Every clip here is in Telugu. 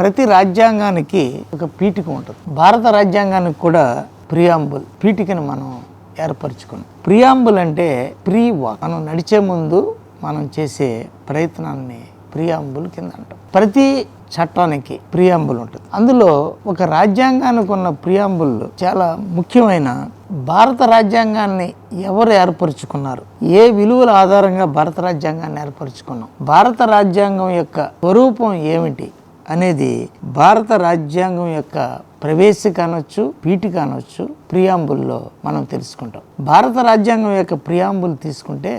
ప్రతి రాజ్యాంగానికి ఒక పీఠిక ఉంటుంది భారత రాజ్యాంగానికి కూడా ప్రియాంబుల్ పీఠికను మనం ఏర్పరచుకున్నాం ప్రియాంబుల్ అంటే ప్రీ వాక్ మనం నడిచే ముందు మనం చేసే ప్రయత్నాన్ని ప్రియాంబుల్ కింద అంటాం ప్రతి చట్టానికి ప్రియాంబుల్ ఉంటుంది అందులో ఒక రాజ్యాంగానికి ఉన్న ప్రియాంబుల్ చాలా ముఖ్యమైన భారత రాజ్యాంగాన్ని ఎవరు ఏర్పరచుకున్నారు ఏ విలువల ఆధారంగా భారత రాజ్యాంగాన్ని ఏర్పరచుకున్నాం భారత రాజ్యాంగం యొక్క స్వరూపం ఏమిటి అనేది భారత రాజ్యాంగం యొక్క ప్రవేశ కానొచ్చు పీటి కానొచ్చు ప్రియాంబుల్లో మనం తెలుసుకుంటాం భారత రాజ్యాంగం యొక్క ప్రియాంబుల్ తీసుకుంటే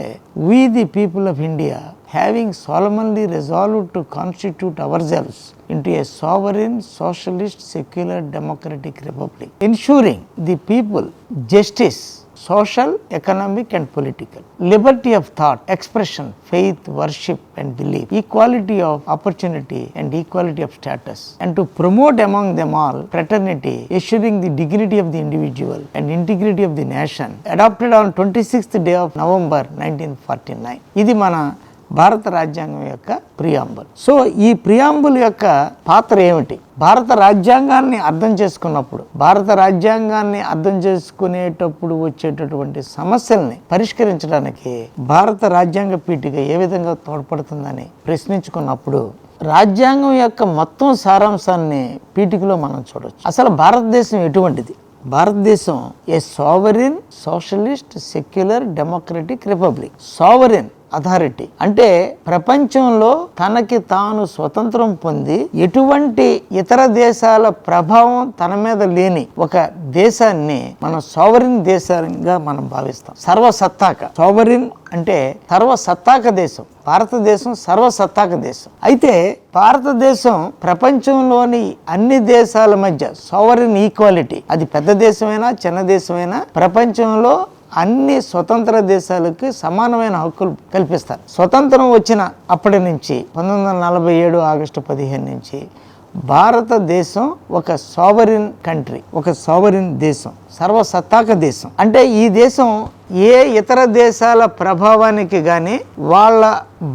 we the people of India having solemnly resolve to constitute ourselves into a sovereign socialist secular democratic republic ensuring the people justice social, economic and political. Liberty of thought, expression, faith, worship and belief, equality of opportunity and equality of status, and to promote among them all fraternity, assuring the dignity of the individual and integrity of the nation, adopted on 26th day of November 1949. Idi mana భారత రాజ్యాంగం యొక్క ప్రియాంబుల్ సో ఈ ప్రియాంబుల్ యొక్క పాత్ర ఏమిటి భారత రాజ్యాంగాన్ని అర్థం చేసుకున్నప్పుడు భారత రాజ్యాంగాన్ని అర్థం చేసుకునేటప్పుడు వచ్చేటటువంటి సమస్యల్ని పరిష్కరించడానికి భారత రాజ్యాంగ పీఠిక ఏ విధంగా తోడ్పడుతుందని ప్రశ్నించుకున్నప్పుడు రాజ్యాంగం యొక్క మొత్తం సారాంశాన్ని పీఠికలో మనం చూడవచ్చు అసలు భారతదేశం ఎటువంటిది భారతదేశం a sovereign socialist secular democratic republic sovereign authority అంటే ప్రపంచంలో తనకి తాను స్వతంత్రం పొంది ఎటువంటి ఇతర దేశాల ప్రభావం తన మీద లేని ఒక దేశాన్ని మన సోవరిన్ దేశంగా మనం భావిస్తాం సర్వసత్తాక సోవరిన్ అంటే సర్వసత్తాక దేశం భారతదేశం సర్వసత్తాక దేశం అయితే భారతదేశం ప్రపంచంలోని అన్ని దేశాల మధ్య సోవరిన్ ఈక్వాలిటీ అది పెద్ద దేశమైనా చిన్న దేశమైనా ప్రపంచంలో అన్ని స్వతంత్ర దేశాలకు సమానమైన హక్కులు కల్పిస్తారు స్వతంత్రం వచ్చిన అప్పటి నుంచి పంతొమ్మిది వందల నలభై ఏడు ఆగస్టు పదిహేను నుంచి భారతదేశం ఒక సోవరిన్ కంట్రీ ఒక సోవరిన్ దేశం సర్వసత్తాక దేశం అంటే ఈ దేశం ఏ ఇతర దేశాల ప్రభావానికి కానీ వాళ్ళ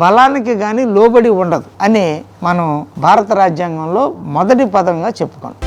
బలానికి కానీ లోబడి ఉండదు అని మనం భారత రాజ్యాంగంలో మొదటి పదంగా చెప్పుకున్నాం